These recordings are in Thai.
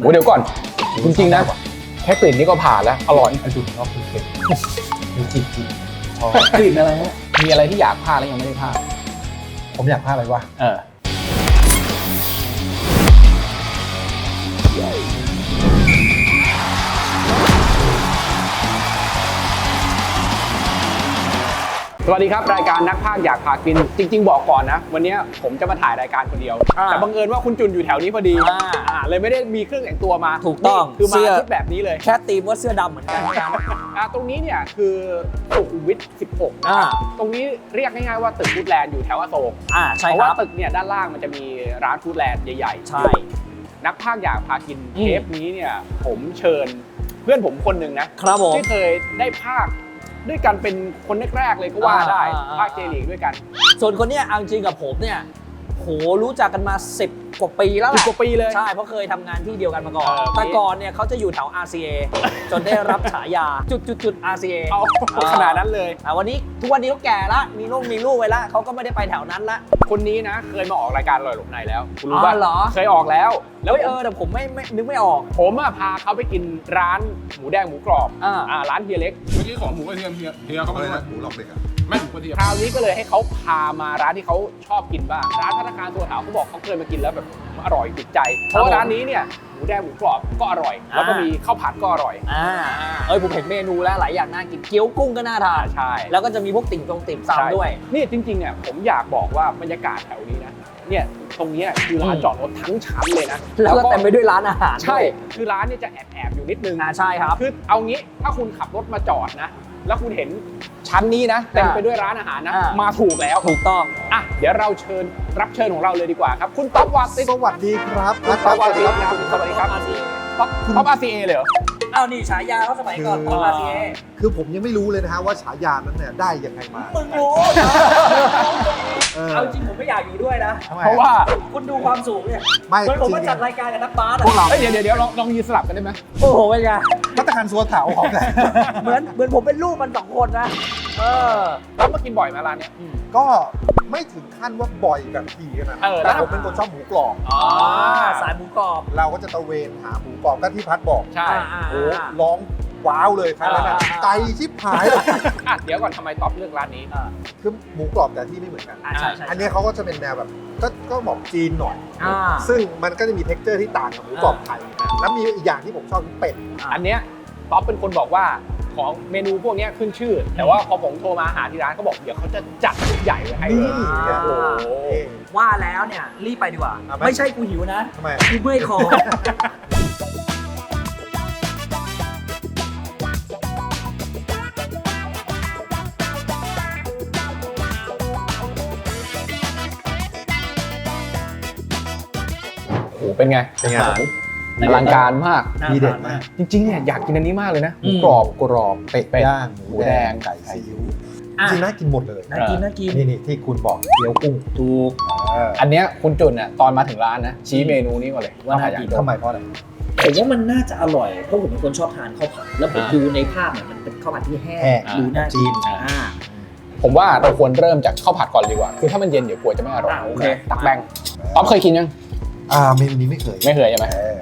โอ้เดี๋ยวก่อน จริงๆนะ แค่กลิ่นนี่ก็ผ่านแล้ว อร่อยไอจุดนอกคือเค็มมีจิบจิบพอกลิ่นอะไรฮะมีอะไรที่อยากพลาดแล้วยังไม่ได้พลาดผมอยากพลาดอะไรวะเออ สวัสดีครับ รายการนักพากย์อยากพากิน จริง ๆ บอกก่อนนะ วันนี้ผมจะมาถ่ายรายการคนเดียว อ่าแต่บังเอิญว่าคุณจุนอยู่แถวนี้พอดีอ่าอ่าเลยไม่ได้มีเครื่องแต่งตัวมาถูกต้องนี่คือมาเสื้อ ชุดแบบนี้เลยแค่ตีมว่าเสื้อดำเหมือนกันเท่านั้นอ่าตรงนี้เนี่ยคือสุขุมวิท 16 อ่าตรงนี้เรียกง่ายๆว่าตึกฟูดแลนด์อยู่แถวอโศกอ่าใช่เพราะคว่ารับตึกเนี่ยด้านล่างมันจะมีร้านฟู้ดแลนด์ใหญ่ๆ ใช่ นักพากย์อยากพากินอืเทมปนี้เนี่ยผมเชิญเพื่อนผมคนหนึ่งนะครับผม ที่เคยได้พากย์ ด้วยกันเป็นคนแรกๆเลยก็ว่าได้อ่าอ่า ภาคเจลีกด้วยกัน ส่วนคนเนี้ยเอาจริงกับผมเนี่ยโหรู้จักกันมา 10 กว่าปีแล้วแหสิบละกว่าปีเลย ใช่เพราะเคยทำงานที่เดียวกันมาก่อนเออ แต่ก่อนเนี่ยเขาจะอยู่แถว RCA จนได้รับฉายาจุดจุดจุด RCA เอาขนาดนั้นเลย อ่าวันนี้ทุกวันนี้เขาแก่ละมีลูกมีลูกไว้ละเขาก็ไม่ได้ไปแถวนั้นละ คนนี้นะ เคยมาออกรายการลอยหลบในแล้ว คุณรู้ป่ะอ๋อเหรอ เคยออกแล้ว แล้แล้ววเออแต่ผมไม่ไม่นึกไม่ออก ผมอะพาเขาไปกินร้านหมูแดงหมูกรอบอ่าอ่าร้านเฮียเล็ก เมื่อกี้ของหมูกระเทียมเฮียเฮียเขาอะไม่ไรได้นะหมูหลอกเด็กอะ ไม่หมูกระเทียมคราวนี้ก็เลยให้เขาพามาร้านที่เขาชอบกินบ้าง ร้านพัฒนาการตัวแถวเขาบอกเขาเคยมากินแล้วแบบอร่อยติดใจ เพราะว่าร้านนี้เนี่ยหมูแดงหมูกรอบก็อร่อย แล้วก็มีข้าวผัดก็อร่อยอ่าเอ้ยผมเห็นเมนูแล้วหลายอย่างน่ากินเกี๊ยวกุ้งก็น่าทานใช่แล้วก็จะมีพวกติ่งตรงติ่มซำด้วย นี่จริงๆเนี่ยผมอยากบอกว่าบรรยากาศแถวนี้นะเนี่ยตรงเนี้ยคือร้านอืมจอดรถทั้งชั้นเลยนะ แล้วก็เต็มไปด้วยร้านอาหาร ใช่ด้วยคือร้านเนี่ยจะแอบแอบๆอยู่นิดนึงอ่าใช่ครับ คือเอางี้ถ้าคุณขับรถมาจอดนะ แล้วคุณเห็นชั้นนี้นะเต็มไปด้วยร้านอาหารนะ อ่าม มาถูกแล้วถูกต้อง อะเดี๋ยวเราเชิญรับเชิญของเราเลยดีกว่าครับ คุณต๊อบวาติสวัสดีครับคุณต๊อบวาติครับสวัสดีครับต๊อบต๊อบอาซีเอเลยเหรอ อ้าวนี่ฉายาเขาสมัยก่อนตอนอาเซียคือผมยังไม่รู้เลยนะฮะว่าฉายานั้นเนี่ยได้ยังไงมา มึงรู้นะ เออ เอาจริงผมไม่อยากอยู่ด้วยนะ ทำไมเพราะว่าคุณดูความสูงเนี่ยไม่เหมือนผมจมาริง จัดรายการกับนักบาสพวกอะเราเอ้ยเดี๋ยวเดี๋ยวเดี๋ยวลองลองยืนสลับกันได้ไหมโอ้โหเป็นไง พัฒนาการสัวเถาของแหละเหมือนเหมือนผมเป็นลูกมันสองคนนะ เออต๊อบมากินบ่อยไหมาร้านเนี้ย ก็ไม่ถึงขั้นว่าบ่อยแบบทีขนาดเอนั้นอแล้แต่ว ผมเป็นคนชอบหมูกรอบ อ๋อสายหมูกรอบเราก็จะตระเวนหาหมูกรอบก็ที่พัดบอก ใช่ อ่าโอ้ร้อง ว้าวเลยครั้งนั้นอะอ่า ไกลชิบหายเลยอะเดี๋ยวก่อนทำไมต๊อบเลือกร้านนี้ อ่าคือหมูกรอบแต่ที่ไม่เหมือนกัน อ่าใช่ใช่อันนี้เขาก็จะเป็นแนวแบบก็ก็บอกจีนหน่อย อ่า ซึ่งมันก็จะมีเท็กเจอร์ที่ต่างกับหมูกรอบไทย แล้วมีอีกอย่างที่ผมชอบคือเป็ด อันเนี้ยต๊อบเป็นคนบอกว่าของเมนูพวกเนี้ยขึ้นชื่อ แต่ว่าพอผมโทรมาหาที่ร้านเขาบอกเดี๋ยวเขาจะจัดชุดใหญ่ไว้ให้เลยนี่ โอ้โห ว่าแล้วเนี่ยรีบไปดีกว่าเอาไหมไม่ใช่กูหิวนะทำไมกูเมื่อยคอ เป็นไงเป็นไงอาหารอลังการมาก ดีเด็ดมาก จริงๆเนี่ยอยากกินอันนี้มากเลยนะหอืมูมกรอบกรอบเป็ดย่างหหมูมูแดแดงงไก่ซีอิ๊วอะจริงๆน่ากินหมดเลยน่ากินน่ากินนี่นี่ที่คุณบอกเกี๊ยวกุ้งถูกเอออันเนี้ยคุณจุนเนี่ยตอนมาถึงร้านนะชี้เมนูนี้ก่อนเลยว่าน่ากินข้วผัดทำไมเพราะอะไรผมว่ามันน่าจะอร่อยเพราะผมเป็นคนชอบทานข้าวผัดแล้วผมอ่าดูในภาพเนี่ยมันเป็นข้าวผัดที่แห้งแห้งดูน่าจีกินนอ่าผมว่าเราควรเริ่มจากข้าวผัดก่อนดีกว่า คือถ้ามันเย็นเดี๋ยวกลัวจะไม่อร่อยอะโอเคตักแบ่งต๊อบเคยกินยัง อ่าเมนูนี้ไม่เคยไม่เคยใช่ไหมเออ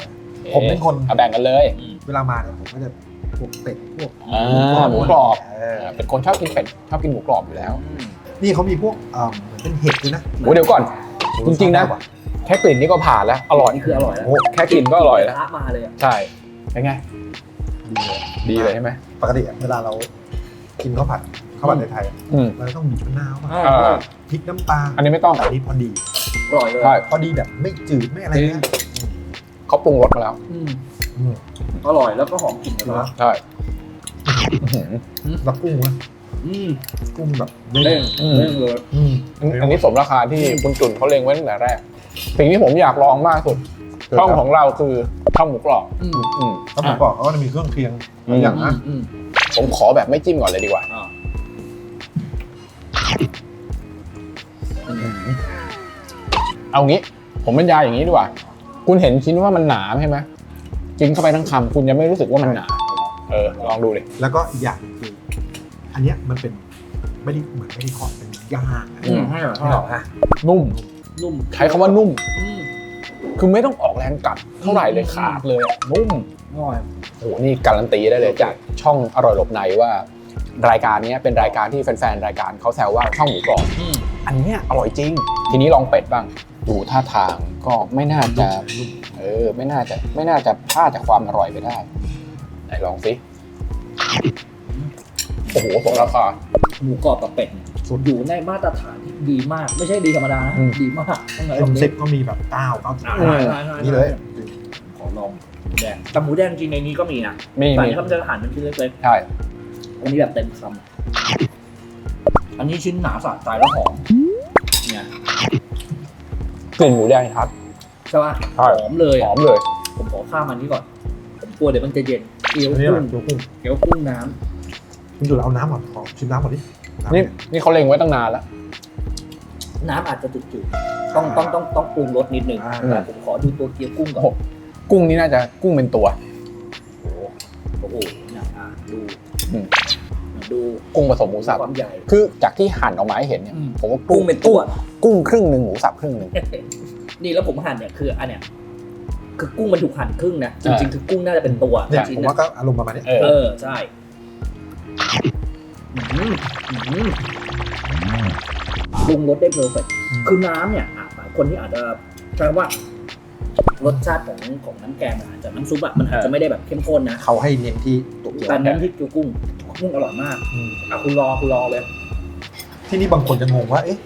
ผมเป็นคนเอาแบ่งกันเลยเวลามาเนี่ยผมก็จะพวกเป็ดพวกอ่าหมูกรอบเออเป็นคนชอบกินเป็ดชอบกินหมูกรอบอยู่แล้วนี่เขามีพวกเอ่อเหมือนเป็นเห็ดด้วยนะโอ้เดี๋ยวก่อน จริงๆนะ แค่กลิ่นนี่ก็ผ่านแล้ว อร่อยนี่คืออร่อยแล้วโอ้แค่กลิ่นก็อร่อยแล้ว ละมาเลยอะใช่เป็นไง ดีเลยดีเลยใช่ไหมปกติอะเวลาเรากินข้าวผัดข้าวผัดในไทยอะอืมเราต้องบีบมะนาวมาเออพริกน้ำปลาอันนี้ไม่ต้องแต่อันนี้พอดี อร่อยเลยใช่ พอดีแบบไม่จืดไม่อะไรเงี้ยเขาปรุงรสมาแล้ว อืมอืมอร่อยแล้วก็หอมกลิ่นเหรนะอใช่ แล้วกุ้งวะอืมกุ้งแบบเด้งอืม เด้งเลยอืมอันนี้สมราคาที่คุณจุนเขาเล็งไว้ตั้งแต่แรก สิ่งที่ผมอยากลองมากสุด ช่องของเราคือช่องหมูกรอบอืมอืมต้องผมบอกเขาว่าจะมีเครื่องเคียงอืมอย่างนะอืมผมขอแบบไม่จิ้มก่อนเลยดีกว่า อ่าเอางี้ ผมบรรยายอย่างนี้ดีกว่า คุณเห็นชิ้นว่ามันหนาใช่ไหมกินเข้าไปทั้งคำคุณจะไม่รู้สึกว่ามันหนา เออ ลองดูดิแล้วก็อีกอย่างหนึ่งคือ อันเนี้ยมันเป็นไม่ได้เหมือนไม่ได้ทอดเป็นย่างอะอืมให้เหรอไม่หรอกฮะนุ่ม นุ่มใช้คำว่านุ่ม อืมคือไม่ต้องออกแรงกัดเท่าไหร่เลยขาดเลยอะนุ่ม อร่อย โอ้โหนี่การันตีได้เลยจากช่องอร่อยหลบในว่า รายการเนี้ยเป็นรายการที่แฟนๆ รายการเขาแซวว่าช่องหมูกรอบอืม อันเนี้ยอร่อยจริง ทีนี้ลองเป็ดบ้าง ดูท่าทางก็ไม่น่าจะเออไม่น่าจะไม่น่าจะพลาดจากความอร่อยไปได้ไหนลองสิโอ้โหสมราคาหมูกรอบกับเป็ดเนี่ยอยู่ในมาตรฐานที่ดีมาก ไม่ใช่ดีธรรมดานะอืมดีมากต้องไหนเต็ลอมงสิดิบก็มีแบบเก้าเก้าสิบอ่าอืมใช่ใช่นี่เลยขอลองหมูแดงแต่หมูแดงจริงในนี้ก็มีนะมีแต่มีถ้ามันจะหั่นเป็นชิ้นเล็กใช่ๆอันนี้แบบเต็มคำอันนี้ชิ้นหนาสะใจแล้วหอมเนี่ย กลิ่นหมูแดงครับใช่ป่ะใช่หอมเลยหออะมเลยผมขอข้ามอันนี้ก่อน ผมกลัวเดี๋ยวมันจะเย็นเกี๊ยวอันนี้กุ้แบงบตัวกุ้งเกี๊ยวกุ้งน้คุณจุดเอาน้ำก่อนขอชิมน้ำก่อนดิำนี่นี่เขาเล็งไว้ตั้งนานแล้วำน้ำอาจจะจืดๆต้องต้องต้องต้องปรุงรสนิดนึงอ่า แต่ผมขอดูตัวเกี๊ยวกุ้งก่อนโอ้โห กุ้งนี่น่าจะกุ้งเป็นตัว โอ้โหเนี่ยอะดูอืม ดูกุ้งผสมหมูสับความใหญ่ คือจากที่หั่นออกมาให้เห็นเนี่ย อืม ผมว่ากุ้งเป็นตัว กุ้งครึ่งหนึ่งหมูสับครึ่งหนึ่ง นี่แล้วผมหั่นเนี่ยคืออันเนี้ยคือกุ้งมันถูกหั่นครึ่งนะจริงๆคือกุ้งน่าจะเป็นตัวเนี่ยชิ้ผนมนะว่าก็อารมณ์ประมาณนี้ เออเออใช่อื้อหืออื้อหือปรุงรสได้เพอร์เฟกต์คือน้ำเนี่ยอะหลายคนที่อาจจะใช้ว่ารสชาติของของน้ำแกงมันอาจจะน้ำซุปอะมันอาจจะไม่ได้แบบเข้มข้นนะเขาให้เน้นที่ตัวเกี๊ยว แต่เน้นที่เกี๊ยวกุ้ง กุ้งอร่อยมากอืมอะคุณรอคุณรอเลย ที่นี่บางคนจะงงว่าเอ๊ะ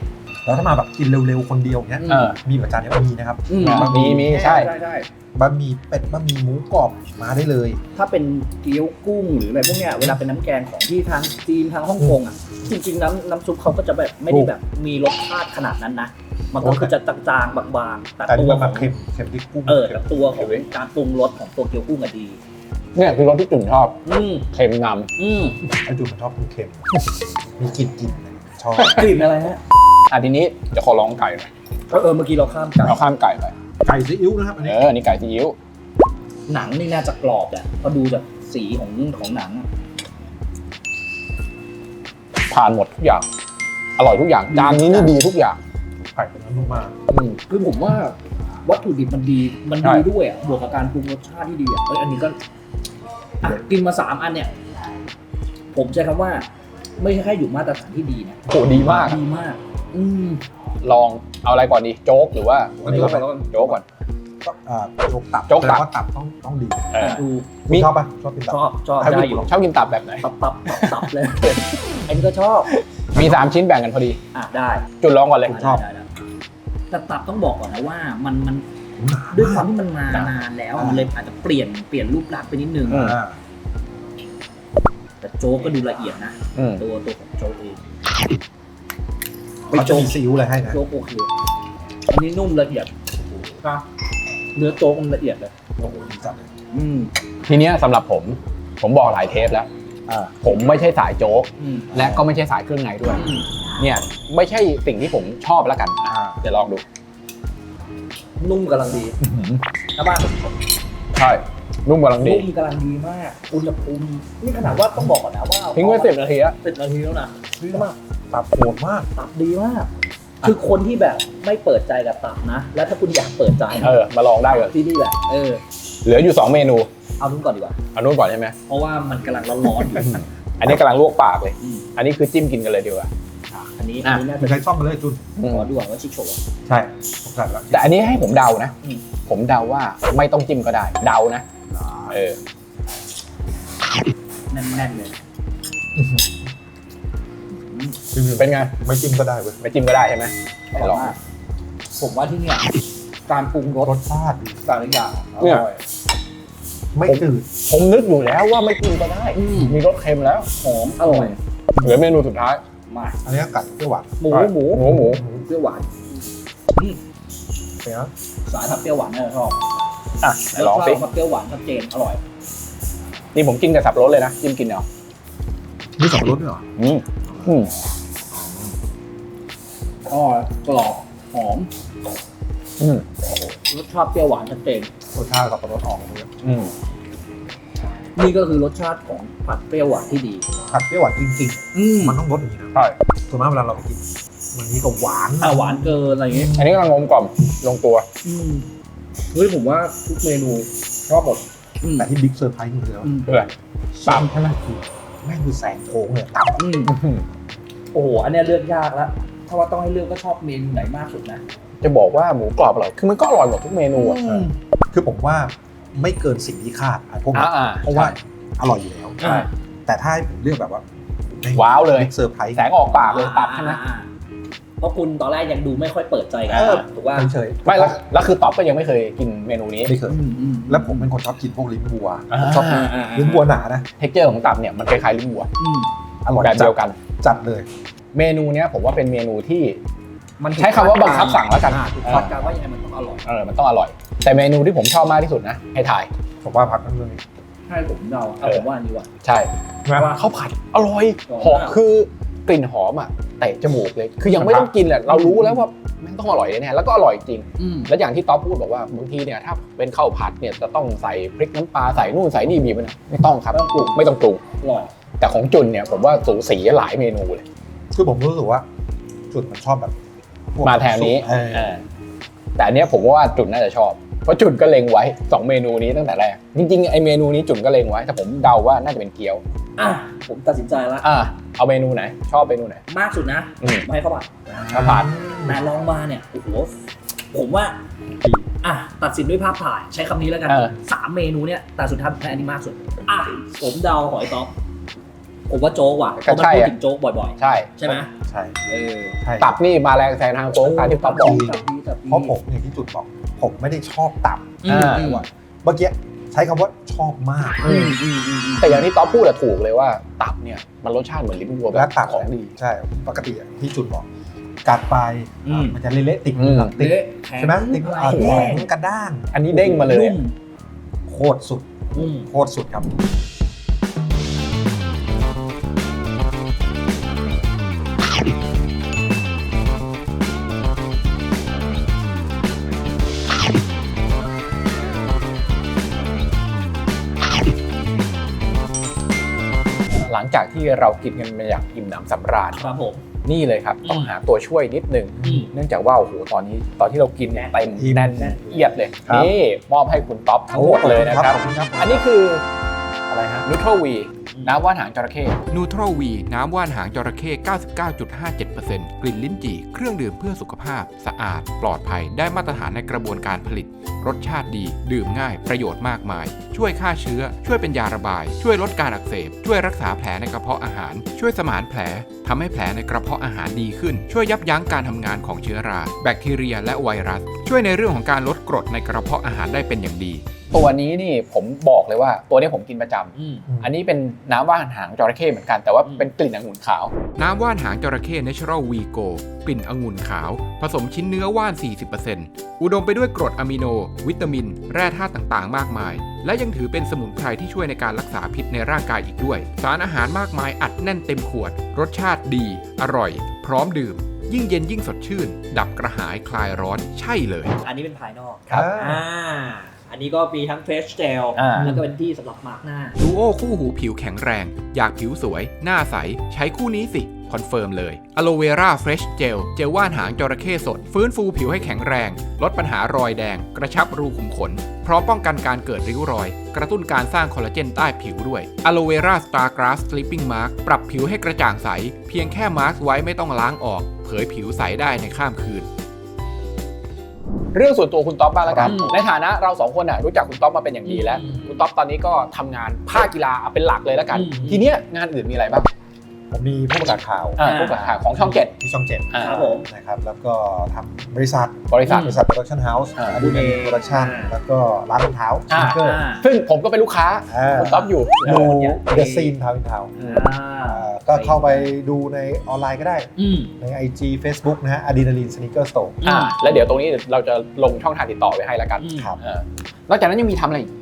แล้วถ้ามาแบบกินเร็วๆคนเดียวเนี้ย เออ มีเหมือนจานเนี้ยมีนะครับอืมอะมีมีใช่ ใช่ใช่บะหมี่เป็ดบะหมี่หมูกรอบมาได้เลย ถ้าเป็นเกี๊ยวกุ้งหรืออะไรพวกเนี้ยเวลาเป็นน้ำแกงของที่ทางจีนทางฮ่องกงอะจริงๆน้ำน้ำซุปเขาก็จะแบบไม่ได้แบบมีรสชาติขนาดนั้นนะมันก็คือจะจางๆบางๆแต่แต่ตันี่วมันขมาองเค็มเค็มที่กุ้งเออแต่ตัวของการปรุงรสของตัวเกี๊ยวกุ้งอะดี เนี่ยคือรสที่จุ่นชอบอืมเค็มนอืมไอ้จุดมันชอบกินเค็ม มีกลิ่นกลิ่นชอบ กลิ่นอะไรฮะำอะทีนี้เดี๋ยวขอลองไก่หน่อยเออเออเมื่อกี้เราข้ามกัน เราข้ามไก่ไปไก่ซีอิ๊วนะครับ อันเอนี้อนี่ไก่ซีอิ๊วหนังนี่น่าจะกรอบแหละเพราะดูจากสีของของหนังอะผ่านหมดทุกอย่าง อร่อยทุกอย่างจานนี้นี่ดีทุกอย่างไก่เป็นน้ำนุ่มมากอืม คือผมว่าวัตถุดิบมันดี มันใช่ดีด้วยอะ บวกกับการปรุงรสชาติที่ดีอะเอ้ยอันนี้ก็ อะกินมาสามอันเนี่ย ผมใช้คำว่า ไม่ใช่แค่อยู่มาตรฐานที่ดีนะโหดีมาก ดีมาก อืมลองเอาอะไรก่อนดี โจ๊กหรือว่าอันนี้ก็ไปแล้วโจ๊กก่อน ก็อ่าโจ๊กตับโจ๊กตับ แสดงว่าตับต้องต้องดีเออ ดูมี ชอบปะชอบกินตับ ชอบชอบชอบได้กินอยู่ชอบกินตับแบบไหน ตับตับตับตับเลย อันนี้ก็ชอบมี 3 ชิ้นแบ่งกันพอดี อะได้จุดลองก่อนเลยชอบ ได้ได้ได้แต่ตับต้องบอกก่อนนะว่า มันมันหนา ด้วยความที่มันมานานแล้วมันเลยอาจจะเปลี่ยนเปลี่ยนรูปลักษณ์ไปนิดนึงอืมอ่าแต่โจ๊กก็ดูละเอียดนะอืมตัวตัวของโจ๊กเองเขาจะมีซีอิ๊วอะไรให้นะโจ๊กโอเคอันนี้นุ่มละเอียดครับเนื้อโจ๊กมันละเอียดเลยโอ้โหดีจัดเลยอืมทีเนี้ยสำหรับผม ผมบอกหลายเทปแล้วอ่าผมไม่ใช่สายโจ๊กอืมและก็ไม่ใช่สายเครื่องในด้วยอืมเนี่ยไม่ใช่สิ่งที่ผมชอบแล้วกันอ่าเดี๋ยวลองดู นุ่มกำลังดีนะบ้างใช่ นุ่มกำลังดี นุ่มกำลังดีมากอุณหภูมินี่ขนาดว่าต้องบอกก่อนนะว่าทิ้งไว้สิบนาทีแล้วสิบนาทีแล้วนะดีมากตับโหดมากตับดีมาก คือคนที่แบบไม่เปิดใจกับตับนะ แล้วถ้าคุณอยากเปิดใจนะเออมาลองได้เลยที่นี่แหละเออเหลืออยู่ 2 เมนู เอานุ่นก่อนดีกว่าเอานุ่นก่อนใช่ไหมเพราะว่ามันกำลังร้อนๆอยู่อันนี้กำลังลวกปากเลยอืมอันนี้คือจิ้มกินกันเลยดีกว่า อันนี้อะอันนี้น่ามีจะใครซ่อมมาเลยจุนอืมขอดูก่อนว่าชิโชะใช่ผมใส่แล้วแต่อันนี้ให้ผมเดานะอืมผมเดาว่าไม่ต้องจิ้มก็ได้ เดานะ เออ แน่นๆเลยจริงๆเป็นไง ไม่จิ้มก็ได้เว้ย ไม่จิ้มก็ได้ใช่ไหมไหนลองมากผมว่าที่เนี่ยการปรุงรสรสชาติดีแต่ละอย่างอเนี่ยร่อยไม่จืดผมนึกอยู่แล้วว่าไม่จิ้มก็ได้อืมมีรสเค็มแล้วหอมอร่อยเหลือเมนูสุดท้าย มากอันนี้ไก่เปรี้ยวหวานหมูหมูหมูหมูเปรี้ยวหวานอืมเป็นไงสายทับเปรี้ยวหวานเนี่ยชอบอะไหนลองสิรสชาติเปรี้ยวหวานชัดเจนอร่อย นี่ผมกินกับสับปะรดเลยนะจิ้มกินเอามีสับปะรดด้วยเหรออืมอืมอร่อยกรอบหอมอืมรสชาติเปรี้ยวหวานชัดเจนรสชาติสับปะรดออกเลยอืม นี่ก็คือรสชาติของผัดเปรี้ยวหวานที่ดี ผัดเปรี้ยวหวานจริงอืมๆ มันต้องรสอย่างนี้นะใช่ ส่วนมากเวลาเราไปกินมันนี้ก็หวานอะหวานเกินอะไรอย่างเงี้ยอันนี้กำลังงมกล่อมลงตัว อืมเฮ้ยผมว่าทุกเมนูชอบหมดอืมแต่ที่บิ๊กเซอร์ไพรส์คืออะไรวะอืมเออตับใช่ไหมคือแม่งคือแสงโค้งเลยตับอืมโอ้โหอันเนี้ยเลือกยากแล้วถ้าว่าต้องให้เลือกก็ชอบเมนูไหนมากสุดนะจะบอกว่าหมูกรอบอร่อย คือมันก็อร่อยหมดทุกเมนูอะคือผมว่า ไม่เกินสิ่งที่คาดไอ้พวกนี้อ่าเพราะว่าอร่อยอยู่แล้ว ใช่ แต่ถ้าให้ผมเลือกแบบว่าว้าวเลยบิ๊กเซอร์ไพรส์แสงออกปากเลยตับใช่ไหมอ่าเพราะคุณตอนแรกยังดูไม่ค่อยเปิดใจกันเออถูกว่าเฉยๆไม่แล้วแล้วคือต๊อปก็ยังไม่เคยกินเมนูนี้ ไม่เคยอืมอืมแล้วผมเป็นคนชอบกินพวกลิ้นวัวอ่า ชอบอ่าอ่าอ่าลิ้นวัวหนานะ เท็กเจอร์ของตับเนี่ยมันคล้ายๆลิ้นวัวอืมอร่อยแบบจัเดีดยวกัน จัดเลย เมนูเนี้ยผมว่าเป็นเมนูที่ มันใช้คำว่าบังคับสั่งแล้วกันอ่าถูกคาดการณ์ว่ายังไงมันต้องอร่อยเออมันต้องอร่อย แต่เมนูที่ผมชอบมากที่สุดนะ ให้ถ่ายผมว่าพักนั่นเรื่องนี้ให้ผมเดาเอาเออผมว่าอันนี้ว่ะใช่ใช่ไหมว่าข้าวผัดอร่อยหอมหอมมากคือกลิ่นหอมอะเตะจมูกเลย คือยังไม่ต้องกินแหละเรารู้แล้วว่ามันต้องอร่อยแน่ๆแล้วก็อร่อยจริงอืมแล้วอย่างที่ต๊อปพูดบอกว่าบางทีเนี่ยถ้าเป็นข้าวผัดเนี่ยจะต้องใส่พริกน้ำปลาใส่นู่นใส่นี่บีบมันไม่ต้องครับไม่ต้องปรุงไม่ต้องปรุงอร่อยแต่ของจุนเนี่ยผมว่าสูสีหลายเมนูเลย คือผมรู้สึกว่าจุดมันชอบแบบ พกมาแถวนี้เออเออแต่อันเนี้ยผมว่าจุนน่าจะชอบ เพราะจุนก็เล็งไว้สองเมนูนี้ตั้งแต่แรก จริงๆไอเมนูนี้จุนก็เล็งไว้ แต่ผมเดาว่าน่าจะเป็นเกี๊ยว อะผมตัดสินใจแล้วอ่าเอาเมนูไหน ชอบเมนูไหน มากสุดนะอืม ไม่ให้ข้าวผัดข้าวผัดแต่ลองมาเนี่ยโอ้โหผมว่าอะตัดสินด้วยภาพถ่ายใช้คำนี้แล้วกันเออ สามเมนูเนี่ยแต่สุดท้ายแพ้อันนี้มากสุดอะผมเดาหอยต๊อก ผมว่าโจ๊กว่ะเพราะมันพูดถึงโจ๊กบ่อยใช่ๆใช่ไหมใช่เออใช่ตับนี่มาแรงแซงทางโค้งตามที่ต๊อปบอกจับดีจับดีเพราะผมอย่างที่จุดบอกผมไม่ได้ชอบตับอืมอ่าอืมว่าเมื่อกี้ใช้คำว่าชอบมากอืมอืมอืมอืมแต่อย่างที่ต๊อปพูดอะถูกเลยว่าตับเนี่ยมันรสชาติเหมือนลิ้นวัวแบและบตับของดีใช่ปกติอะที่จุดบอกกัดไปอืมมันจะเละๆติดอืมติดเละแข็งใช่ไหมติดอะไรอ่าแข็แข็งงกระด้าง อันนี้เด้งมาเลยนุ่มโคตรสุดอืมโคตรสุดครับ ที่เรากินกันมาอย่างอิ่มหนำสำราญครับผม นี่เลยครับ ต้องหาตัวช่วยนิดนึงอืม เนื่องจากว่าโอ้โหตอนนี้ตอนที่เรากินเนี่ยเต็มอิ่มแน่นเอียดเลยครับ นี่มอบให้คุณต๊อปทั้งหมดเลยนะครับ ขอบคุณครับ อันนี้คืออะไรฮะ นูโตรวี น้ำว่านหางจระเข้นูโตรวีน้ำว่านหางจระเข้ 99.57%กลิ่นลิ้นจี่ เครื่องดื่มเพื่อสุขภาพ สะอาด ปลอดภัย ได้มาตรฐานในกระบวนการผลิต รสชาติดี ดื่มง่าย ประโยชน์มากมาย ช่วยฆ่าเชื้อ ช่วยเป็นยาระบาย ช่วยลดการอักเสบ ช่วยรักษาแผลในกระเพาะอาหาร ช่วยสมานแผลทำให้แผลในกระเพาะอาหารดีขึ้น ช่วยยับยั้งการทำงานของเชื้อรา แบคทีเรีย และไวรัส ช่วยในเรื่องของการลดกรดในกระเพาะอาหารได้เป็นอย่างดี ตัวนี้นี่ผมบอกเลยว่าตัวนี้ผมกินประจำอืมอันนี้เป็นน้ำว่านหางจระเข้เหมือนกันแต่ว่าอืมเป็นกลิ่นองุ่นขาว น้ำว่านหางจระเข้ Natural V Go กลิ่นองุ่นขาว ผสมชิ้นเนื้อว่าน 40%อุดมไปด้วยกรดอะมิโน วิตามิน แร่ธาตุต่างๆ มากมาย และยังถือเป็นสมุนไพรที่ช่วยในการรักษาพิษในร่างกายอีกด้วย สารอาหารมากมายอัดแน่นเต็มขวด รสชาติดี อร่อย พร้อมดื่ม ยิ่งเย็นยิ่งสดชื่น ดับกระหายคลายร้อนใช่เลย อันนี้เป็นภายนอกครับ อ่า อันนี้ก็มีทั้งเฟสเจลอ่าแล้วก็เป็นที่สำหรับมาร์กหน้าดูโอคู่หูผิวแข็งแรง อยากผิวสวย หน้าใส ใช้คู่นี้สิ คอนเฟิร์มเลยอะโลเวราเฟรชเจลเจลว่านหางจระเข้สด ฟื้นฟูผิวให้แข็งแรง ลดปัญหารอยแดง กระชับรูขุมขน พร้อมป้องกันการเกิดริ้วรอย กระตุ้นการสร้างคอลลาเจนใต้ผิวด้วยอะโลเวราสตาร์กราสสลิปปิ้งมาร์กปรับผิวให้กระจ่างใส เพียงแค่มาร์กไว้ไม่ต้องล้างออก เผยผิวใสได้ในข้ามคืน เรื่องส่วนตัวคุณต๊อปบ้างแล้วกันอืมในฐานะเราสองคนน่ะรู้จักคุณต๊อปมาเป็นอย่างดีแล้วอืมคุณต๊อปตอนนี้ก็ทำงานภาคกีฬาเป็นหลักเลยแล้วกันอืมทีเนี้ยงานอื่นมีอะไรบ้าง ผมมีผู้ประกาศข่าวอ่าพวกข่าวของช่องเจ็ด ที่ช่องเจ็ดอ่าครับผมนะครับแล้วก็ทำบริษัทบริษัท บริษัทโปรดักชั่นเฮาส์อ่าอดีตโปรดักชั่นอ่า แล้วก็ร้านรองเท้าอ่า สนิเกอร์อ่าซึ่งผมก็เป็นลูกค้าอ่าคุณต๊อปอยู่ ดูเนี่ยเดอะซีนทาวน์อินทาวอ่าก็เข้าไปดูในออนไลน์ก็ได้ อืมใน IG Facebook นะฮะอะดรีนาลีนสนิเกอร์สโตร์อ่าแล้วเดี๋ยวตรงนี้เราจะลงช่องทางติดต่อไว้ให้แล้วกันอืมครับเออนอกจากนั้นยังมีทำอะไรอีก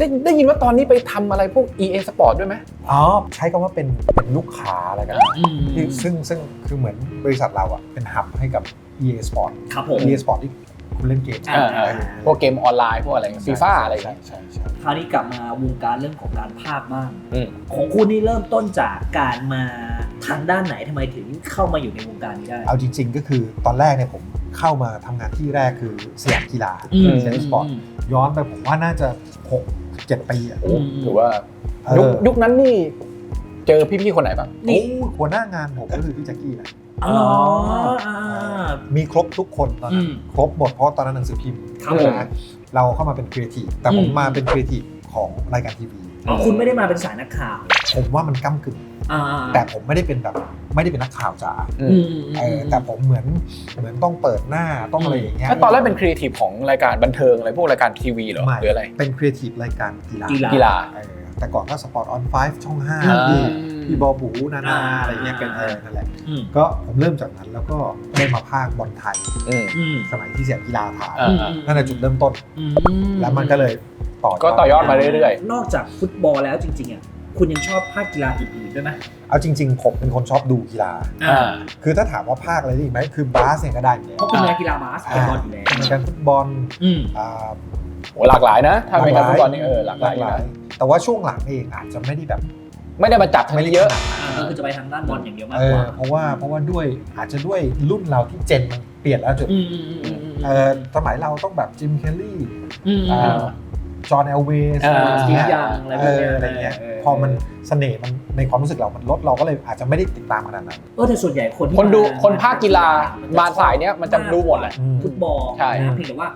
ได้ได้ยินว่าตอนนี้ไปทำอะไรพวก EA Sport ด้วยไหม อ๋อ ใช้คำว่าเป็นเป็นลูกค้าอะไรกันนะอืมที่ซึ่งซึ่งคือเหมือนบริษัทเราอะเป็นหับให้กับ EA Sport ครับผม EA Sport ที่คุณเล่นเกมอ่าเออพวกเกมออนไลน์พวกอะไรฟีฟ่าอะไรอย่างเงี้ย ใช่ใช่คราวนี้กลับมาวงการเรื่องของการภาคบ้าง อืม ของคุณนี่เริ่มต้นจากการมาทางด้านไหนทำไมถึงเข้ามาอยู่ในวงการนี้ได้ เอาจริง ๆ ก็คือตอนแรกเนี่ยผมเข้ามาทำงานที่แรกคือสยามกีฬาอืม เซนสปอร์ต ย้อนไปผมว่าน่าจะ 6 7ปีอะโอ้ถือว่าเออยุคยุคนั้นนี่เจอพี่ๆคนไหนบ้างนี่โอ้หัวหน้างานผมก็คือพี่แจ็คกี้นะอ๋ออ่ามีครบทุกคนตอนนั้นอืมครบหมดเพราะตอนนั้นหนังสือพิมพ์ครับผมนะเราเข้ามาเป็นครีเอทีฟแต่ผมอืมมาเป็นครีเอทีฟของรายการทีวี อ๋อคุณไม่ได้มาเป็นสายนักข่าวผมว่ามันก้ากึ่งอ่าแต่ผมไม่ได้เป็นแบบไม่ได้เป็นนักข่าวจ๋าอือืมมอืมเออแต่ผมเหมือนเหมือนต้องเปิดหน้าต้องอะไรอย่างเงี้ยแล้วตอนแรกเป็นครีเอทีฟของรายการบันเทิงอะไรพวกรายการทีวีเหรอไม่หรืออะไรเป็นครีเอทีฟรายการกีฬากีฬากีฬาเออแต่ก่อนก็สปอร์ตออนไฟช่องอ่า5พี่พี่บอบูนานาอ่าอะไรเงี้ยเป็นเออนั่นแหละอืมก็ผมเริ่มจากนั้นแล้วก็ได้มาภาคบอลไทยอืมอืมสมัยที่เสียงกีฬาถ่ายอ่านั่นแหละจุดเริ่มต้นอืมแล้วมันก็เลย ต่อยอดก็ต่อยอดมาเรื่อยนอกจากฟุตบอลแล้วจริงๆอะคุณยังชอบภาคกีฬาอื่นๆด้วยไหมเอาจริง ๆ ผมเป็นคนชอบดูกีฬาๆอ่า คือถ้าถามว่าภาคอะไรได้อีกไหมคือบาสเนี่ยก็ได้อยู่แล้เพวราะคุณนักกีฬาบาสเกตบอลอยู่แล้วอเมริกันฟุตบอลอืม อ่าโอ้หลากหลายนะ ถ้าเป็นการฟุตบอลนี่เออหลากหลายอยู่นะแต่ว่าช่วงหลังเองอาจจะไม่ได้แบบไม่ได้มาจับทางนี้เยอะ อ่าก็คือจะไปทางด้านบอลอย่างเดียวมากเอกอว่าเพราะว่าเพราะว่าด้วยอาจจะด้วยรุ่นเราที่เจนมันเปลี่ยนแล้วจุดอืมอืมอืมอืมอืมเออสมัยเราต้องแบบจิมเคลลี่อืมอืม จอห์นเอลเวสอ่าสตีฟยังอะไรพเอวกอเนี้ยอะไรเงี้ยเออพอมันเสน่ห์มันในความรู้สึกเรามันลดเราก็เลยอาจจะไม่ได้ติดตามขนาดนั้นเออแต่ส่วนใหญ่คนที่คนดูมคนภาคกีฬาจะมาสายเนี้ยมันจะดูหมดแหละอืมฟุตบอลใช่นะเพียงแต่ว่า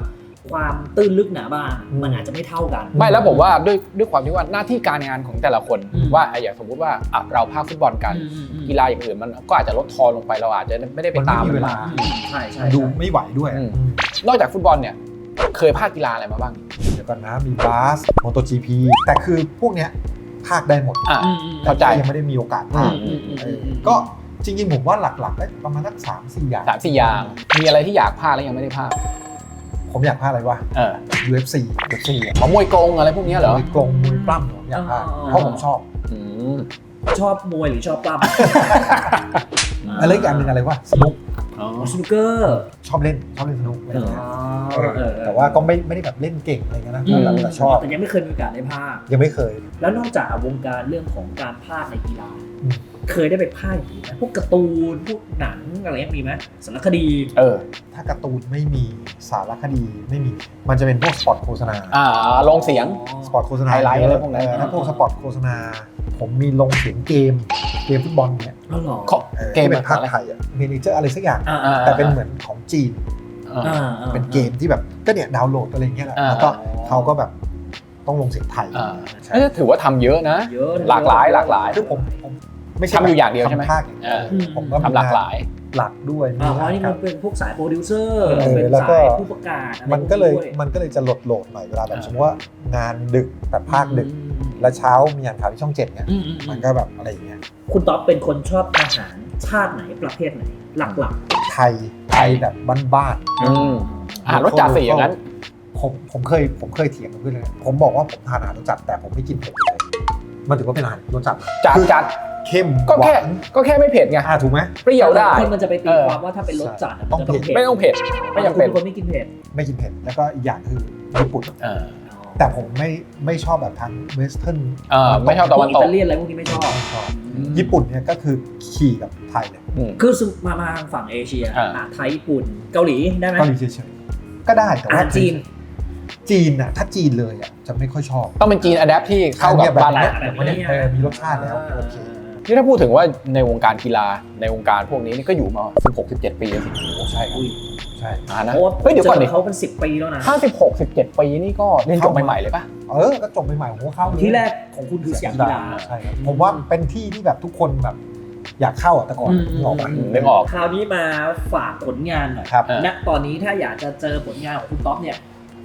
ความตื้นลึกหนาบางอืมมันอาจจะไม่เท่ากัน ไม่แล้วผมว่าด้วยด้วยความที่ว่าหน้าที่การงานของแต่ละคนอืมว่าอะอย่างสมมุติว่าอะเราภาคฟุตบอลกันอืมอืมอืมกีฬาอย่างอื่นมันก็อาจจะลดทอนลงไปเราอาจจะไม่ได้ไปตามมันไม่มีมันเวมาลาอืมใช่ใช่ดูใช่ไม่ไหวด้วยอืมอืมนอกจากฟุตบอลเนี่ย เคยภาคกีฬาอะไรมาบ้าง เดี๋ยวก่อนนะมีบาสโมโตจีพีแต่คือพวกเนี้ยภาคได้หมดอะอืมอืมเข้าใจ แต่ยังไม่ได้มีโอกาสภาคอืมอืมเออือมอืมก็จริงๆผมว่าหลักๆได้ประมาณสักสามสี่อย่าง สามสี่อย่าง มีอะไรที่อยากภาคแล้วยังไม่ได้ภาคผมอยากภาคอะไรวะ เออ UFC UFC อะหมอมวยกรงอะไรพวกเนี้ยเหรอ มวยกลงมวยปล้ำผมอยากภาคเพราะผมชอบอืมชอบมวยหรือชอบปล้ำอะไรอีกอย่างหนึ่งอะไรวะสนุก อ๋อสนุกเกอร์ชอบเล่นชอบเล่นสนุกอะไรอย่างเงี้ยเออเออแต่ว่าก็ไม่ไม่ได้แบบเล่นเก่งอะไรเงี้ยนะอืมแต่แต่ชอบแต่ยังไม่เคยมีโอกาสได้ภาคยังไม่เคย แล้วนอกจากวงการเรื่องของการภาคในกีฬาอืม เคยได้ไปภาคอย่างอื่นไหมพวกการ์ตูนพวกหนังอะไรเงี้ยมีไหมสารคดี เออ ถ้าการ์ตูนไม่มีสารคดีไม่มี มันจะเป็นพวกสปอร์ตโฆษณาอ่าลงเสียง สปอร์ตโฆษณาไฮไลท์อะไรพวกนั้น เถ้าพวกสปอร์ตโฆษณา ผมมีลงเสียงเกม เกมฟุตบอลเนี่ยอ๋อเหรอของออเกมที่เป็นภาคอะไรไทยอะเมนเจอร์อะไรสักอย่าง อ่าอ่าแต่เป็นเหมือนของจีน อ่าอ่าอ่า เป็นเกมที่แบบก็เนี่ยดาวน์โหลดอะไรเงี้ยแหละอ่า แล้วก็เขาก็แบบต้องลงเสียงไทยอ่าใช่เอ้ยถือว่าทำเยอะนะ เยอะนะหลากหลายหลากหลาย คือผมผม ไม่ใช่ทำอยู่อย่างเดียวใช่ไหมทำภาคอย่างเดียวเออผมก็มีทำหลากหลาย หลักด้วยอ่าเพมีราะนี่คมัรันบเป็นพวกสายโปรดิวเซอร์เออเป็นแล้วก็สายผู้ประกาศอะไรมันก็เลยพวด้วมันก็เลยจะโหลดโหลดหน่อยเวลาแบบอ่าสมมติว่างานดึกแบบภาคดึก แล้วเช้ามีงานข่าวที่ช่องเจ็ดเนี่ยอืมอืมอืมันมก็แบบอะไรอย่างเงี้ยคุณต๊อบเป็นคนชอบอาหารชาติไหนประเภทไหนหลักไทยไทยแบบบ้านอืมๆอาหารรสจัดสิอย่างนั้นผมผมเคยผมเคยเถียงกับเพื่อนเลยผมบอกว่าผมทานอาหารรสจัดแต่ผมไม่กินเผ็ดเลยมันถือว่าเป็นอาหารรสจัดจัดจัด เข้มก็แค่หวานก็แค่ไม่เผ็ดไงอ่าถูกไหมเปรี้ยวได้คนมันจะไปตีเออความว่าถ้าเป็นรสจัดะต้องมันจะเผ็ดไม่ต้องเผ็ดไม่จำเป็นคุณคนไม่กินเผ็ดไม่กินเผ็ดแล้วก็อีกอย่างคือญี่ปุ่นเออแต่ผมไม่ไม่ชอบแบบทางเวสเทิร์นเออไม่ชอบตะวันอิตกตาเลียนอะไรพวกนี้ไม่ชอบไม่ชอบญี่ปุ่นเนี่ยก็คือขี่กับไทยเลยอืมคือซึมามาทางฝั่งเอเชียอ่าอะไทยญี่ปุ่นเกาหลีได้ไหมเกาหลีเฉยๆก็ได้แต่อาว่าหารจีนจีนอะถ้าจีนเลยอะจะไม่ค่อยชอบ ต้องเป็นจีนอะแดปที่เข้ากับบ้านอัเรานเนี้ยแบบนี้เออมีรสชาติแล้วโอเค นี่ถ้าพูดถึงว่าในวงการกีฬาในวงการพวกนี้นี่ก็อยู่มา 16 17 ปีแล้วสิโอ้ใช่ครับใช่นานนะโอ้เฮ้ยเดี๋ยวก่อนดิจเขาเป็นสิบปีแล้วนะถ้า16 17 ปีนี่ก็เรียนจบใหม่ๆเลยป่ะเออก็จบใหม่ๆผมก็เข้าที่แรกของคุณคือสยามกีฬาใช่ครับผมว่าเป็นที่ที่แบบทุกคนแบบอยากเข้าอะแต่ก่อนอืมนึกออกปะอืมนึกออกคราวนี้มาฝากผลงานหน่อยครับเออณตอนนี้ถ้าอยากจะเจอผลงานของคุณต๊อปเนี่ย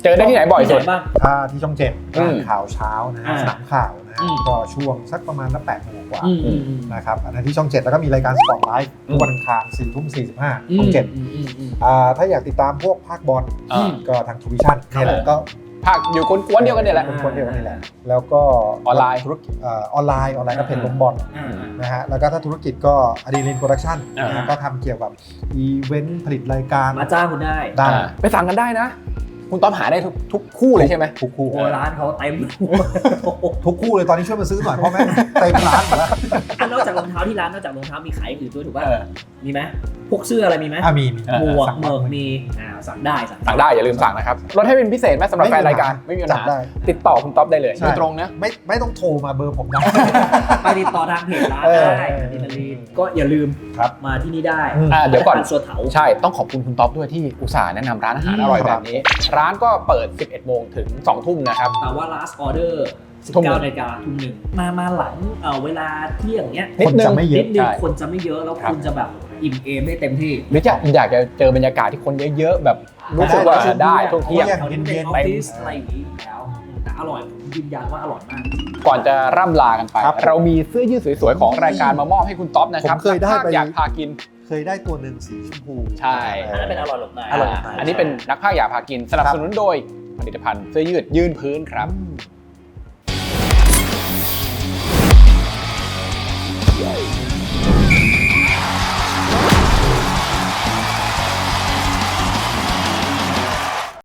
เจอได้ที่ไหนบ่อยสุดที่ไหนบ้าง ถ้าที่ช่องเจ็ดอืม ข่าวเช้านะฮะอ่าสนามข่าวนะฮะอืม ก็ช่วงสักประมาณละแปดโมงกว่าอืมอืมอืมนะครับอันนั้นที่ช่องเจ็ดแล้วก็มีรายการสปอร์ตไลฟ์ทุกวันอังคารสี่ทุ่มสี่สิบห้าช่องเจ็ดอืมอืมอืม อ่าถ้าอยากติดตามพวกภาคบอลอ่า ก็ทางทูวิชั่นนี่แหละก็ภาคอยู่คนกวนเดียวกันเนี่ยแหละคนคนเดียวกันนี่แหละแล้วก็ออนไลน์ ธุรกิจเออออนไลน์ออนไลน์ก็เพจลมบอลอ่า นะฮะแล้วก็ถ้าธุรกิจก็อดีลินโปรดักชั่นอ่า ก็ทำเกี่ยวกับอีเวนต์ผลิตรายการมาจ้างคุณได้ ได้อ่าไปสั่งกันได้นะ คุณต๊อบหาได้ทุกทุกคู่เลยใช่ไหมทุกคู่โอ้ร้านเขาเต็มทุกคู่เลยตอนนี้ช่วยมาซื้อหน่อยเพราะแม่งเต็มร้านหมดแล้วอะนอกจากรองเท้าที่ร้านนอกจากรองเท้ามีขายอื่นด้วยถูกป่ะเออมีไหมพวกเสื้ออะไรมีไหมอะมีมีเออหมวกสั่งหมมาวกมีอ่าสั่งได้สั่งสั่งได้อย่าลืมสั่งนะครับลดให้เป็นพิเศษไหมสำหรับแฟนรายการไม่มีปัญจัดหาได้ติดต่อคุณต๊อบได้เลยใช่โดยตรงนะไม่ไม่ต้องโทรมาเบอร์ผมนะไปติดต่อทางเพจร้านเออได้อะดรีนาลีนก็อย่าลืมครับมาที่นี่ได้อืมอ่าเดี๋ยวก่อนร้าสัวเถาใช่ต้องขอบคุณคุณต๊อบด้วยที่อุตส่าห์แนะนำร้านอาหารอืมอร่อยคแบรับบนี้ร้านก็เปิด 11 โมงถึง 2 ทุ่มนะครับแต่ว่า last order ทุ่มหนึ่ง19นาฬิกาทุ่มหนึ่งมามาหลังเอ่อเวลาเที่ยงเนี้ยนิดคนนึงจะไม่เยนิอะดนึงใช่คนจะไม่เยอะแล้วครับ คุณจะแบบอิ่มเอมได้เต็มที่ หรือจะอยากจะเจอบรรยากาศที่คนเยอะๆ แบบรู้สึกว่าได้ ได้ช่วงเที่ยงเที่ยงเขาที่เป็นเย็อนๆอฟฟิศอะไรอย่างนี้อยู่แล้วแต่อร่อยผมยืนยันว่าอร่อยมาก ก่อนจะร่ำลากันไป ครับเรามีเสื้อยืดสวยๆ ของรายการมามอบให้คุณต๊อบนะครับผมเคยได้ไป ถ้าอยากพากิน เคยได้ตัวหนึ่งสีชมพู ใช่ อันนั้นเป็นอร่อยหลบใน อร่อยาอันนี้เป็นนักภาคอยากพากินสนับสนุนโดยผลิตภัณฑ์เสื้อยืดยืนพื้นครับ